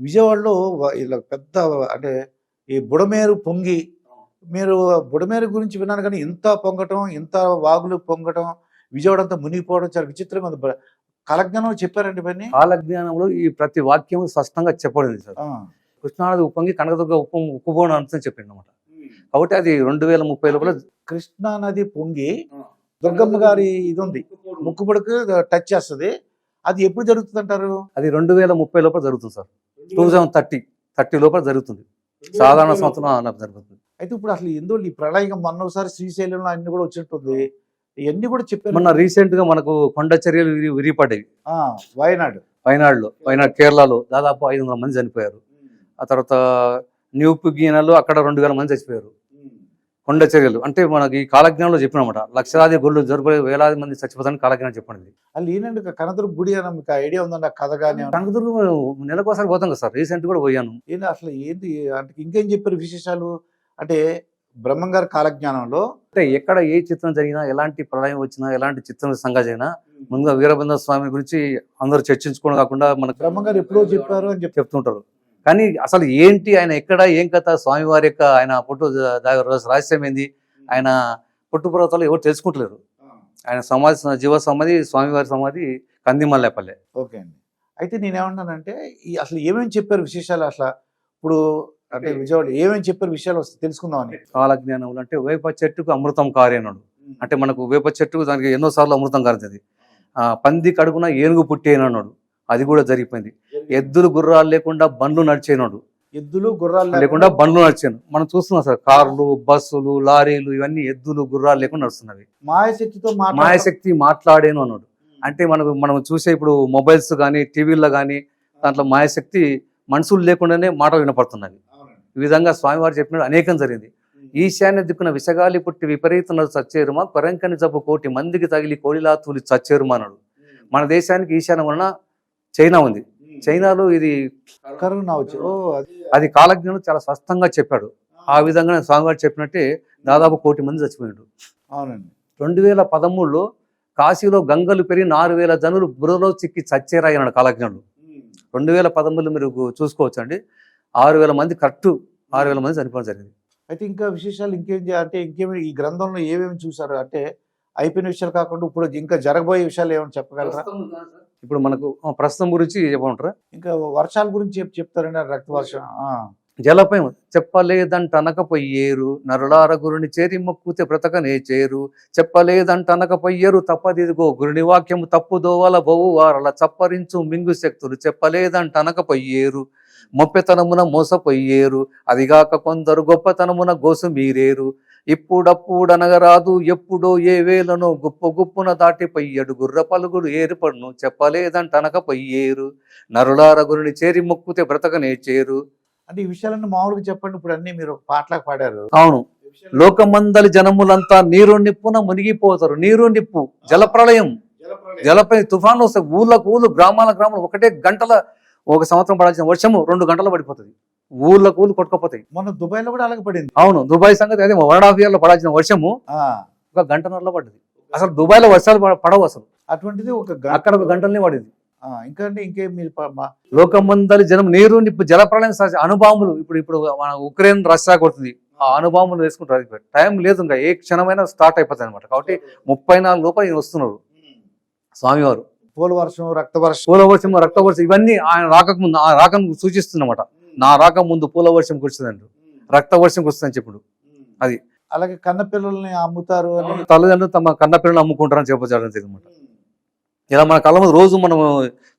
విజయవాడలో ఇలా పెద్ద అంటే ఈ బుడమేరు పొంగి మీరు బుడమేరు గురించి విన్నాను కానీ ఇంత పొంగటం ఇంత వాగులు పొంగటం విజయవాడ అంతా మునిగిపోవడం చాలా విచిత్రంగా ఉంది. బ- కాలజ్ఞానం చెప్పారండి ఇవన్నీ? కాలజ్ఞానంలో ఈ ప్రతి వాక్యం స్పష్టంగా చెప్పబడింది సార్. కృష్ణానది ఉప్పొంగి కనకదుర్గ ఉప్పు ఉప్పుబోన అంతం చెప్పింది అనమాట కాబట్టి అది రెండు వేల ముప్పై లోపల కృష్ణా నది పొంగి దుర్గమ్మ గారి ఇది ఉంది. ముక్కుపుడికి టచ్ చేస్తుంది. అది ఎప్పుడు జరుగుతుంది అంటారు అది రెండు వేల ముప్పై లోపల జరుగుతుంది sir. Two thousand thirty thirty లోపల జరుగుతుంది. సాధారణ సంవత్సరం జరుగుతుంది. అయితే ఇప్పుడు అసలు ఎందుకు ఈ ప్రళయం మొన్న ఒకసారి శ్రీశైలంలో అన్ని కూడా వచ్చినట్టుంది. ఇవన్నీ కూడా చెప్పారు. మొన్న రీసెంట్గా మనకు కొండ చర్యలు విరి- విరిపడ్డాయి ఆ, వయనాడు. వయనాడులో వయనాడు కేరళలో దాదాపు ఐదు వందల మంది చనిపోయారు. ఆ తర్వాత న్యూ పుగీనాలో అక్కడ రెండు వేల మంది చచ్చిపోయారు. కొండ చర్యలు. అంటే మనకి ఈ కాలజ్ఞానంలో చెప్పినమాట. లక్షలాది గొళ్ళు జరుపు వేలాది మంది చచ్చిపోతారని కాలజ్ఞానం చెప్పండి. అది ఏంటంటే కనదుర్గ గుడి అని మీకు ఐడియా ఉందండి ఆ కథ కానీ కనకదుర్గం నెలకోసారి పోతాం కదా సార్. రీసెంట్ కూడా పోయాను. ఏంటి అసలు ఏంటి? అంటే ఇంకేం చెప్పారు విశేషాలు? అంటే బ్రహ్మంగారి కాలజ్ఞానంలో అంటే ఎక్కడ ఏ చిత్రం జరిగినా ఎలాంటి ప్రళయం వచ్చినా ఎలాంటి చిత్రం సంఘటన జరిగినా ముందుగా వీరభద్ర స్వామి గురించి అందరూ చర్చించుకోవడం కాకుండా మనకు బ్రహ్మంగారు ఎప్పుడో చెప్పారు అని చెప్పి చెప్తుంటారు. కానీ అసలు ఏంటి ఆయన ఎక్కడ ఏం కథ? స్వామివారి యొక్క ఆయన పుట్టు రహస్యం ఏంది? ఆయన పుట్టుపర్వతాలు ఎవరు తెలుసుకుంటలేరు. ఆయన సమాధి జీవ సమాధి స్వామివారి సమాధి కందిమల్లేపల్లె. ఓకే అండి. అయితే నేనేమన్నానంటే ఈ అసలు ఏమేమి చెప్పారు విశేషాలు అసలు? ఇప్పుడు అంటే విజయవాడ ఏమేమి చెప్పారు విషయాలు వస్తే తెలుసుకుందామని. కాలజ్ఞానములు అంటే వేప చెట్టుకు అమృతం కారేనాడు. అంటే మనకు వేప చెట్టుకు దానికి ఎన్నోసార్లు అమృతం కారుతుంది ఆ పంది కడుగున ఏనుగు పుట్టేనన్నాడు. అది కూడా జరిగిపోయింది. ఎద్దులు గుర్రాలు లేకుండా బండ్లు నడిచేనాడు. ఎద్దులు గుర్రాలు లేకుండా బండ్లు నడిచాను. మనం చూస్తున్నాం సార్ కార్లు బస్సులు లారీలు ఇవన్నీ ఎద్దులు గుర్రాలు లేకుండా నడుస్తున్నవి. మాయశక్తితో మాయశక్తి మాట్లాడేను అన్నాడు. అంటే మనకు మనం చూసే ఇప్పుడు మొబైల్స్ కానీ టీవీల్లో కానీ దాంట్లో మాయశక్తి మనుషులు లేకుండానే మాటలు వినపడుతున్నవి ఈ విధంగా స్వామివారు చెప్పినట్టు అనేకం జరిగింది. ఈశాన్య దిక్కున విషగాలి పుట్టి విపరీతంలో చచ్చేరుమా? కొరంకని జబ్బు కోటి మందికి తగిలి కోడిలా తూలి చచ్చేరుమా అన్నాడు. మన దేశానికి ఈశాన్యం వలన చైనా ఉంది. చైనాలో ఇది కరోనా వచ్చి ఓ అది కాలజ్ఞానం చాలా స్పష్టంగా చెప్పాడు. ఆ విధంగా స్వామివారు చెప్పినట్టే దాదాపు కోటి మంది చచ్చిపోయాడు అవునండి. రెండు వేల పదమూడులో కాశీలో గంగలు పెరిగి నాలుగు వేల జనులు బురదలో చిక్కి చచ్చేరాయన్నాడు కాలజ్ఞుడు. రెండు వేల పదమూడులో మీరు చూసుకోవచ్చు అండి ఆరు వేల మంది కరెక్ట్ ఆరు వేల మంది చనిపోవడం జరిగింది. అయితే ఇంకా విశేషాలు ఇంకేం అంటే ఇంకేమి ఈ గ్రంథంలో ఏమేమి చూసారు అంటే అయిపోయిన విషయాలు కాకుండా ఇప్పుడు ఇంకా జరగబోయే విషయాలు ఏమైనా చెప్పగలరా? ఇప్పుడు మనకు ప్రస్తుతం గురించి చెప్పమంటారా? ఇంకా వర్షాల గురించి చెప్ చెప్తారండి రక్త వర్షం. జలపై చెప్పలేదంటనకపోయేరు నరులార గురుని చేరి మొక్కుతే బ్రతకనే చేరు. చెప్పలేదంటనకపోయేరు తప్పదిదిగో గురుని వాక్యము తప్పు దోవల బొవ్వు వారల చప్పరించు మింగు శక్తులు చెప్పలేదంటనకపోయేరు మొప్పెతనమున మోసపోయేరు అదిగాక కొందరు గొప్పతనమున గోసు మీరేరు. ఇప్పుడప్పుడనగరాదు ఎప్పుడో ఏ వేలనో గుప్ప గుప్పున దాటిపోయ్యడు గుర్ర పలుగుడు ఏర్పడును చెప్పలేదంటనకపోయేరు నరులార గురుని చేరి మొక్కుతే బ్రతకనే చేరు. అంటే ఈ విషయాలన్నీ మామూలుగా చెప్పండి ఇప్పుడు అన్ని మీరు ఒక పాటలాగా పాడారు. అవును. లోకమందలి జనములంతా నీరు నిప్పున మునిగిపోతారు. నీరు నిప్పు జలప్రళయం జలపై తుఫాన్లు వస్తాయి ఊళ్ళకు ఊళ్ళు గ్రామాల గ్రామాలు ఒకటే గంటల ఒక సంవత్సరం పడాల్సిన వర్షము రెండు గంటలు పడిపోతుంది. ఊళ్ళకు ఊళ్ళు కొట్టుకుపోతాయి. మొన్న దుబాయ్లో కూడా అలాగే పడింది. అవును దుబాయ్ సంగతి అదే వన్ హాఫ్ ఇయర్లో పడాల్సిన వర్షము ఒక గంటన్నరలో పడ్డది. అసలు దుబాయ్లో వర్షాలు పడ- పడవు అసలు. అటువంటిది ఒక అక్కడ ఒక గంటలనే పడింది. ఇంకా అంటే ఇంకేం మీరు లోకమందలి జనం నీరు నిప్పు జలప్రళయం అనుబాంబులు ఇప్పుడు ఇప్పుడు మన ఉక్రెయిన్ రష్యా కొడుతుంది. ఆ అనుబాంబులు వేసుకుంటారు. టైం లేదు ఇంకా ఏ క్షణమైనా స్టార్ట్ అయిపోతుంది అనమాట కాబట్టి ముప్పై నాలుగు లోపల ఈయన వస్తున్నారు. స్వామివారు. పూల వర్షం రక్త వర్షం పూలవర్షం రక్తవర్షం ఇవన్నీ ఆయన రాకకు ముందు ఆ రాకను సూచిస్తున్నమాట. నా రాక ముందు పూలవర్షం కురుస్తుందంట రక్తవర్షం కురుస్తుందని చెప్పుడు. అది. అలాగే కన్న పిల్లల్ని అమ్ముతారు అని. తల్లిదండ్రులు తమ కన్న పిల్లలు అమ్ముకుంటారని చెప్పడం అనమాట ఇలా మన కళ్ళ ముందు రోజు మనం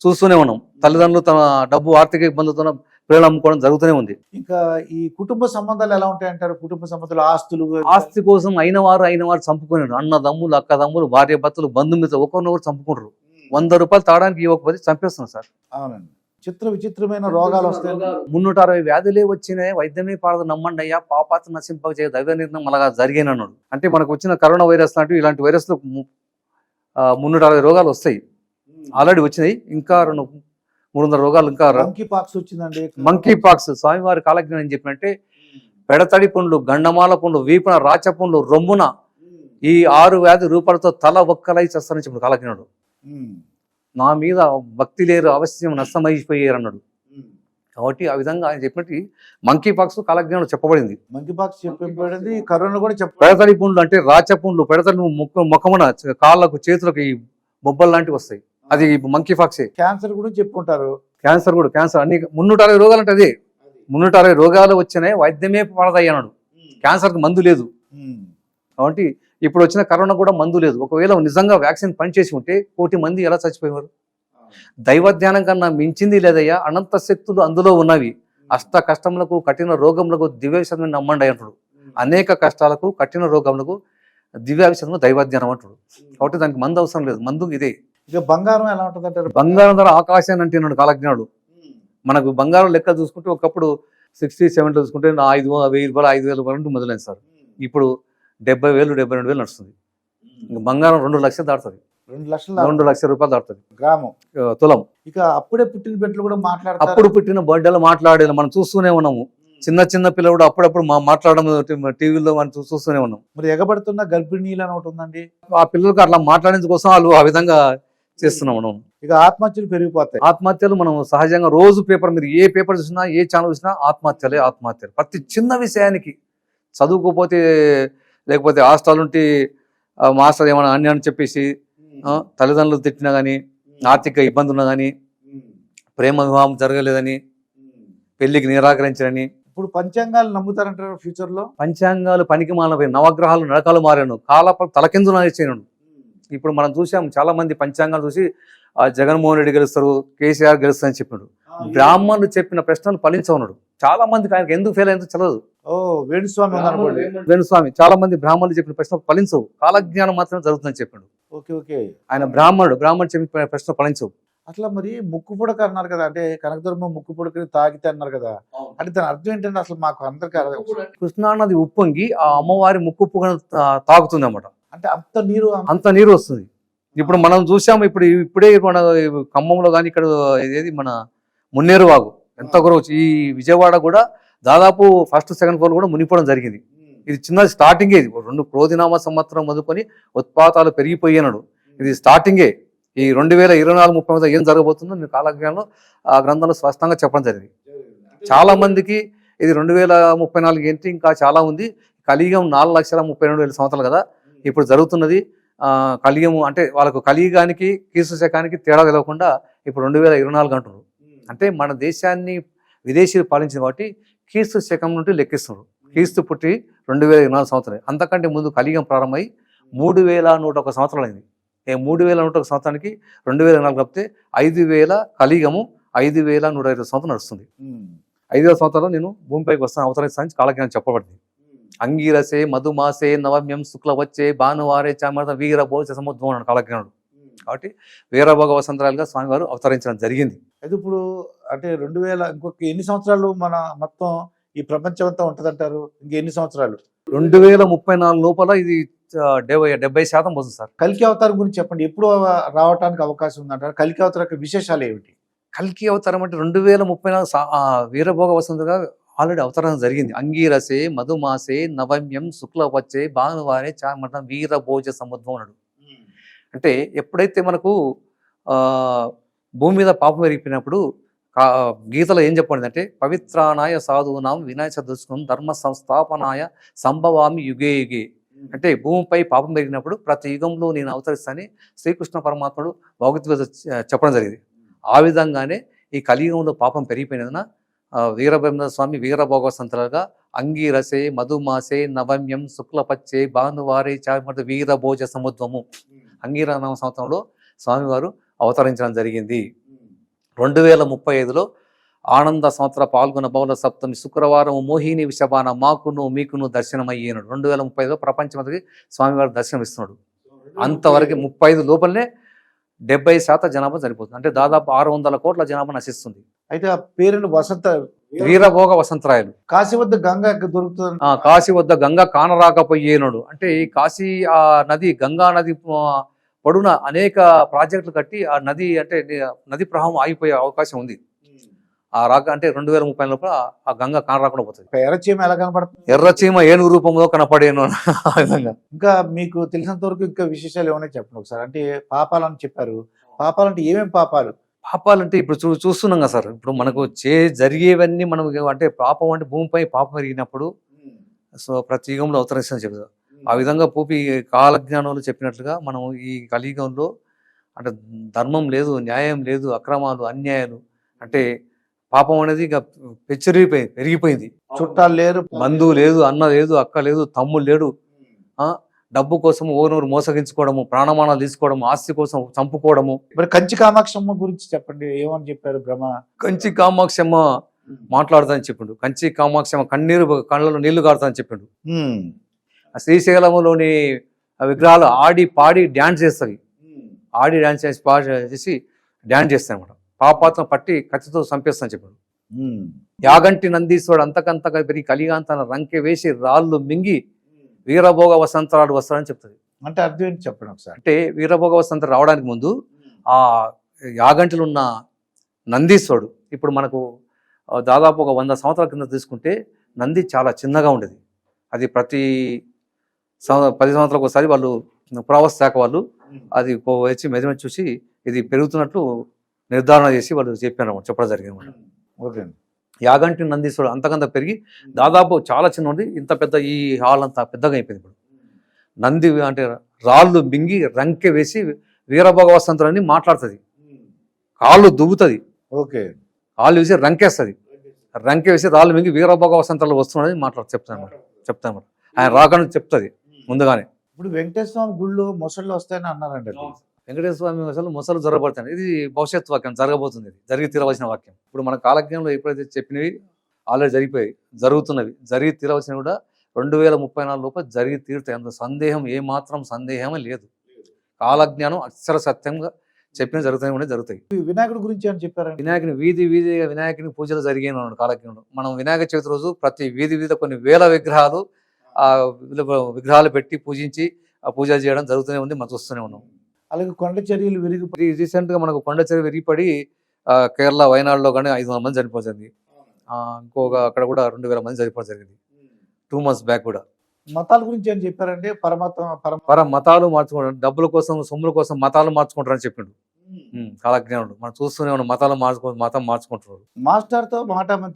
చూస్తూనే ఉన్నాం. తల్లిదండ్రులు తమ డబ్బు ఆర్థిక ఇబ్బందులతో పిల్లలు అమ్ముకోవడం జరుగుతూనే ఉంది. ఇంకా ఈ కుటుంబ సంబంధాలు ఎలా ఉంటాయి అంటారు? కుటుంబ సంబంధాలు ఆస్తులు? ఆస్తి కోసం అయిన వారు అయిన వారు చంపుకునేడు అన్న దమ్ములు అక్క దమ్ములు భార్య భర్తలు బంధుమిత్రులు ఒకరినొకరు చంపుకుంటారు. వంద రూపాయలు తాగడానికి ఇవ్వకపోతే చంపేస్తున్నారు సార్. అవునండి. చిత్ర విచిత్రమైన రోగాలు వస్తాయి మున్నూట అరవై వ్యాధులే వచ్చినాయి. వైద్యమే పాడదు. నమ్మండి అయ్యా. పాపాత నశింపక చేయ దైవ నిర్ణయం అలాగా జరిగానన్నాడు అంటే మనకు వచ్చిన కరోనా వైరస్ లాంటివి ఇలాంటి వైరస్లు మున్నూట అరవై రోగాలు వస్తాయి. ఆల్రెడీ వచ్చినాయి. ఇంకా రెండు మూడు వందల రోగాలు ఇంకా మంకీ పాక్స్ వచ్చిందండి. మంకీ పాక్స్ స్వామివారి కాలజ్ఞానం ఏం చెప్పినట్టే పెడతడి పండ్లు గండమాల పండ్లు వీపున రాచ పండ్లు రొమ్మున ఈ ఆరు వ్యాధి రూపాలతో తల ఒక్కలై చేస్తానని చెప్పాడు కాలజ్ఞానుడు. నా మీద భక్తి లేరు అవశ్యం నష్టమైపోయారు అన్నాడు కాబట్టి ఆ విధంగా ఆయన చెప్పినట్టు మంకీ పాక్స్ కాలజ్ఞానం చెప్పబడింది. మంకీ పాక్స్ చెప్పబడింది కరోనా కూడా చెప్ప పెడతలి పుండ్లు అంటే రాచ పుండ్లు పెడతలి ముక్క ముఖమున కాళ్ళకు చేతులకు ఈ బొబ్బలు లాంటివి వస్తాయి. అది మంకీ పాక్సే క్యాన్సర్ గురించి చెప్పుకుంటారు. క్యాన్సర్ కూడా క్యాన్సర్ అన్ని మున్నూట అరవై రోగాలు అంటే అదే. మున్నూట అరవై రోగాలు వచ్చినాయి వైద్యమే పడదయ్యి అన్నాడు క్యాన్సర్కి మందు లేదు. కాబట్టి ఇప్పుడు వచ్చిన కరోనా కూడా మందు లేదు. ఒకవేళ నిజంగా వ్యాక్సిన్ పనిచేసి ఉంటే కోటి మంది ఎలా చచ్చిపోయేవారు దైవ ధ్యానం కన్నా మించింది లేదయ్యా. అనంత శక్తులు అందులో ఉన్నవి. అష్ట కష్టములకు కఠిన రోగములకు దివ్యవిషయం నమ్మండి అంటాడు. అనేక కష్టాలకు కఠిన రోగములకు దివ్యావిషయం దైవధ్యానం అంటాడు. కాబట్టి దానికి మందు అవసరం లేదు. మందు ఇదే. ఇక బంగారం ఎలా ఉంటుంది అంటారు? బంగారం ధర ఆకాశాన్ని అంటున్నాడు కాలజ్ఞానుడు. మనకు బంగారం లెక్క చూసుకుంటే ఒకప్పుడు సిక్స్టీ సెవెంటీ చూసుకుంటే ఐదు వెయ్యి రూపాయలు ఐదు వేల రూపాయలు మొదలైంది సార్. ఇప్పుడు డెబ్బై వేలు డెబ్బై రెండు వేలు నడుస్తుంది. ఇంక బంగారం రెండు లక్షలు దాటుతుంది. రెండు లక్షల రెండు లక్షల రూపాయలు దాటుతుంది. గ్రామం. తులం. ఇక అప్పుడే పుట్టిన బిడ్డలు కూడా మాట్లాడతారు? అప్పుడు పుట్టిన బర్త్డేలు మాట్లాడేది మనం చూస్తూనే ఉన్నాము. చిన్న చిన్న పిల్లలు కూడా అప్పుడప్పుడు మా మాట్లాడడం టీవీలో మనం చూస్తూనే ఉన్నాం. మరి ఎగబడుతున్న గర్భిణీలు అని ఒకటి ఉందండి. ఆ పిల్లలకు అట్లా మాట్లాడేందుకు కోసం వాళ్ళు ఆ విధంగా చేస్తున్నాం మనం. ఇక ఆత్మహత్యలు పెరిగిపోతాయి. ఆత్మహత్యలు మనం సహజంగా రోజు పేపర్ మీరు ఏ పేపర్ చూసినా ఏ ఛానల్ చూసినా ఆత్మహత్యలే ఆత్మహత్యలు. ప్రతి చిన్న విషయానికి చదువుకోపోతే లేకపోతే హాస్టల్ ఉంటే మాస్టర్ ఏమైనా అన్ని అని చెప్పేసి తల్లిదండ్రులు తిట్టినా కానీ ఆర్థిక ఇబ్బంది ఉన్నా కానీ ప్రేమ వివాహం జరగలేదని పెళ్ళికి నిరాకరించరని. ఇప్పుడు పంచాంగాలు నమ్ముతారంటారు ఫ్యూచర్లో పంచాంగాలు పనికి మాలపోయి నవగ్రహాలు నడకలు మారాను. కాల తలకిందులు అనేసాను ఇప్పుడు మనం చూసాం చాలా మంది పంచాంగాలు చూసి ఆ జగన్మోహన్ రెడ్డి గెలుస్తారు కేసీఆర్ గెలుస్తారని చెప్పాడు. బ్రాహ్మణులు చెప్పిన ప్రశ్నలు ఫలించవన్నాడు చాలా మందికి ఆయనకు ఎందుకు ఫెయిల్ అయిందో తెలియదు ఓ వేణుస్వామి వేణుస్వామి చాలా మంది బ్రాహ్మణులు చెప్పిన ప్రశ్నలు ఫలించవు. కాలజ్ఞానం మాత్రమే జరుగుతుందని చెప్పాడు. Okay okay. ఆయన బ్రాహ్మణుడు బ్రాహ్మణుడు చెప్పిన ప్రశ్న ఫలించవు. అట్లా మరి ముక్కు పుడక అన్నారు కదా అంటే కనకదుర్మ ముక్కు పుడకని తాగితే అన్నారు కదా అంటే దాని అర్థం ఏంటంటే అసలు మాకు అందరికీ అర్థం కృష్ణానది ఉప్పొంగి ఆ అమ్మవారి ముక్కు పుగను తాగుతుంది అన్నమాట అంటే అంత నీరు అంత- అంత నీరు వస్తుంది. ఇప్పుడు మనం చూసాము ఇప్పుడు ఇప్పుడే మన ఖమ్మంలో కానీ ఇక్కడ ఏది మన మున్నేరు వాగు ఎంత గ్రోత్ ఈ విజయవాడ కూడా దాదాపు ఫస్ట్ సెకండ్ ఫ్లోర్ కూడా మునిగిపోవడం జరిగింది. ఇది చిన్న స్టార్టింగే ఇది. రెండు క్రోధినామ సంవత్సరం మొదలుకొని ఉత్పాతాలు పెరిగిపోయినాడు ఇది స్టార్టింగే ఈ రెండు వేల ఇరవై నాలుగు ముప్పై మీద ఏం జరగబోతుందో నేను కాలజ్ఞానంలో ఆ గ్రంథంలో స్పష్టంగా చెప్పడం జరిగింది. చాలా మందికి ఇది రెండు వేల ముప్పై నాలుగు ఏంటి ఇంకా చాలా ఉంది. కలియుగం నాలుగు లక్షల ముప్పై రెండు వేల సంవత్సరాలు కదా. ఇప్పుడు జరుగుతున్నది ఆ, అంటే వాళ్ళకు కలియుగానికి క్రీస్తు శకానికి తేడా తెలవకుండా ఇప్పుడు రెండు వేల ఇరవై నాలుగు అంటున్నారు. అంటే మన దేశాన్ని విదేశీయులు పాలించింది కాబట్టి క్రీస్తు శకం నుండి లెక్కిస్తున్నారు. క్రీస్తు పుట్టి రెండు వేల ఇరవై నాలుగు సంవత్సరాలు అంతకంటే ముందు కలియుగం ప్రారంభమై మూడు వేల నూట ఒక సంవత్సరాలు అయింది. ఏ మూడు వేల నూట ఒక సంవత్సరానికి రెండు వేల నాలుగు కలిపితే ఐదు వేల కలియుగము ఐదు వేల నూట ఇరవై సంవత్సరం నడుస్తుంది. ఐదు వేల సంవత్సరాలు నేను భూమిపైకి వస్తాను. అవతరిస్తాను కాలజ్ఞానం చెప్పబడింది. అంగీరసే మధుమాసే నవమ్యం శుక్ల వచ్చే భానువారే చామర్త వీర భోజ సముద్రం అన్నాడు కాలజ్ఞానుడు. కాబట్టి వీరభోగ వసంతరాలుగా స్వామివారు అవతరించడం జరిగింది. అయితే ఇప్పుడు అంటే రెండు వేల ఇంకొక ఎన్ని సంవత్సరాలు మన మొత్తం ఈ ప్రపంచం అంతా ఉంటదంటారు? ఇంక ఎన్ని సంవత్సరాలు? రెండు వేల ముప్పై నాలుగు లోపల ఇది డెబ్బై డెబ్బై శాతం పోతుంది సార్. కల్కి అవతారం గురించి చెప్పండి. ఎప్పుడు రావడానికి అవకాశం ఉందంటారు? కల్కి అవతారం యొక్క విశేషాలు ఏమిటి? కల్కి అవతారం అంటే రెండు వేల ముప్పై నాలుగు వీరభోగ వసంతగా ఆల్రెడీ అవతారం జరిగింది. అంగీరసే మధుమాసే నవమ్యం శుక్ల వచ్చే భానువారే చామట వీరభోజ సముద్రం అన్నాడు. అంటే ఎప్పుడైతే మనకు ఆ భూమి మీద పాపం పెరిగిపోయినప్పుడు కా- గీతలో ఏం చెప్పండి అంటే పవిత్రానాయ సాధువునాం వినాయక చతుష్కం ధర్మ సంస్థాపనాయ సంభవామి యుగే యుగే. అంటే భూమిపై పాపం పెరిగినప్పుడు ప్రతి యుగంలో నేను అవతరిస్తానని శ్రీకృష్ణ పరమాత్ముడు భగవద్గీత చెప్పడం జరిగింది. ఆ విధంగానే ఈ కలియుగంలో పాపం పెరిగిపోయినందున వీరబ్రహ్మ స్వామి వీరభోగ సంతలుగా అంగీరసే మధుమాసే నవమ్యం శుక్లపచ్చే భానువారే చామట వీరభోజ సముద్రము అంగీరనామ సంవత్సరంలో స్వామివారు అవతరించడం జరిగింది. రెండు వేల ముప్పై ఐదులో ఆనంద సంవత్సర పాల్గొన బౌల సప్తమి శుక్రవారం మోహిని విషబాన మాకును మీకును దర్శనమయ్యేనాడు రెండు వేల ముప్పై ఐదులో ప్రపంచమంతకి స్వామివారు దర్శనం ఇస్తున్నాడు అంతవరకు ముప్పై ఐదు లోపలనే డెబ్బై శాతం జనాభా చనిపోతుంది అంటే దాదాపు ఆరు వందల కోట్ల జనాభా నశిస్తుంది. అయితే ఆ పేరుని వసంత వీరభోగ వసంతరాయలు. కాశీ వద్ద గంగ దొరుకుతుంది కాశీ వద్ద గంగ కానరాకపోయేనాడు. అంటే ఈ కాశీ ఆ నది గంగా నది పొడున అనేక ప్రాజెక్టులు కట్టి ఆ నది అంటే నది ప్రవాహం ఆగిపోయే అవకాశం ఉంది. ఆ రాక అంటే రెండు వేల ముప్పై లోపల ఆ గంగ కానరాకుండా పోతుంది. ఎర్రచీమ ఎలా కనపడుతుంది? ఎర్రచీమ ఏనుగు రూపంలో కనపడేను ఆ విధంగా. ఇంకా మీకు తెలిసినంత వరకు ఇంకా విశేషాలు ఏమైనా చెప్పండి ఒకసారి? అంటే పాపాలని చెప్పారు. పాపాలంటే ఏమేం పాపాలు? పాపాలంటే ఇప్పుడు చూ చూస్తున్నాం కదా సార్. ఇప్పుడు మనకు చే జరిగేవన్నీ మనం అంటే పాపం అంటే భూమిపై పాపం పెరిగినప్పుడు సో ప్రతి యుగంలో అవతరిస్తుందని చెప్తారు ఆ విధంగా పూపి కాలజ్ఞానంలో చెప్పినట్లుగా మనం ఈ కలియుగంలో అంటే ధర్మం లేదు న్యాయం లేదు అక్రమాలు అన్యాయాలు అంటే పాపం అనేది ఇక పెచ్చరిపోయింది పెరిగిపోయింది. చుట్టాలు లేరు బంధువు లేదు అన్న లేదు అక్క లేదు తమ్ముడు లేడు. డబ్బు కోసం ఓనూరు మోసగించుకోవడము ప్రాణమానాలు తీసుకోవడము ఆస్తి కోసం చంపుకోవడము. మరి కంచి కామాక్షమ్మ గురించి చెప్పండి ఏమని చెప్పారు బ్రహ్మ? కంచి కామాక్షమ్మ మాట్లాడుతాని చెప్పిండు. కంచి కామాక్షమ్మ కన్నీరు కళ్ళలో నీళ్ళు కారుతాని చెప్పిండు. ఉమ్. ఆ శ్రీశైలంలోని విగ్రహాలు ఆడి పాడి డ్యాన్స్ చేస్తాయి ఆడి డ్యాన్స్ చేసి పాడి చేసి డ్యాన్స్ చేస్తాయి అనమాట పాపాత్మ పట్టి కత్తితో చంపేస్తాను చెప్పాడు. యాగంటి నందీశ్వరుడు అంతకంతగా పెరిగి కలిగాంతన రంకె వేసి రాళ్ళు మింగి వీరభోగ వసంతరాలు వస్తాడని చెప్తుంది. అంటే అర్థం ఏంటి చెప్పండి ఒకసారి? అంటే వీరభోగ వసంత రావడానికి ముందు ఆ యాగంటిలో ఉన్న నందీశ్వరుడు ఇప్పుడు మనకు దాదాపు ఒక వంద సంవత్సరాల కింద తీసుకుంటే నంది చాలా చిన్నగా ఉండేది. అది ప్రతి పది సంవత్సరాలకు ఒకసారి వాళ్ళు పురావస్తు శాఖ వాళ్ళు అది వచ్చి మెజర్మెంట్ చూసి ఇది పెరుగుతున్నట్లు నిర్ధారణ చేసి వాళ్ళు చెప్పారు చెప్పడం జరిగింది అన్నమాట. ఓకే అండి. యాగంటి నందీశ్వరుడు అంతకంత పెరిగి దాదాపు చాలా చిన్న ఉంది ఇంత పెద్ద ఈ హాల్ అంతా పెద్దగా అయిపోయింది ఇప్పుడు. నంది అంటే రాళ్ళు మింగి రంకె వేసి వీరభగవసంతులని మాట్లాడుతుంది. కాళ్ళు దువ్వుతుంది. ఓకే. కాళ్ళు వేసి రంకేస్తుంది. రంకె వేసి రాళ్ళు మింగి వీరభగవసంతలు వస్తున్నాడని మాట్లాడు చెప్తాను చెప్తాను ఆయన రాకని చెప్తుంది. ముందుగానే. ఇప్పుడు వెంకటేశ్వర స్వామి గుళ్ళు మొసళ్ళు వస్తాయని అన్నారండి. వెంకటేశ్వర స్వామి అసలు ముసలు జరగబడతాయి. ఇది భవిష్యత్ వాక్యం జరగబోతుంది. ఇది జరిగి తీరవలసిన వాక్యం. ఇప్పుడు మన కాలజ్ఞంలో ఎప్పుడైతే చెప్పినవి ఆల్రెడీ జరిగిపోయాయి జరుగుతున్నవి జరిగి తీరవలసినవి కూడా రెండు వేల ముప్పై నాలుగు లోపల జరిగి తీరుతాయి. అందులో సందేహం ఏ మాత్రం సందేహమే లేదు. కాలజ్ఞానం అక్షర సత్యంగా చెప్పిన జరుగుతాయి కూడా జరుగుతాయి. వినాయకుడి గురించి అని చెప్పారండి? వినాయకుని వీధి వీధి వినాయకుని పూజలు జరిగాయి అన్నాడు కాలజ్ఞంలో మనం వినాయక చవితి రోజు ప్రతి వీధి వీధి కొన్ని వేల విగ్రహాలు ఆ విగ్రహాలు పెట్టి పూజించి ఆ పూజలు చేయడం జరుగుతూనే ఉంది మనం చూస్తూనే ఉన్నాం. అలాగే కొండ చర్యలు రీసెంట్గా మనకు కొండ చెరువు విరిగిపడి ఆ, కేరళ వయనాడులో కానీ ఐదు వందల మంది చనిపోతుంది ఆ, ఇంకొక అక్కడ కూడా రెండు వేల మంది చనిపోవడం జరిగింది. టూ మంత్స్ బ్యాక్ కూడా. మతాల గురించి అని చెప్పారండి పరమతం పరమ పర మతాలు మార్చుకుంటారు డబ్బుల కోసం సొమ్ముల కోసం మతాలు మార్చుకుంటారని చెప్పిండు. కాలజ్ఞానుడు మనం చూస్తూనే ఉన్నాం మతాలు మార్చుకో మతం మార్చుకుంటున్నారు. మాస్టర్తో మాట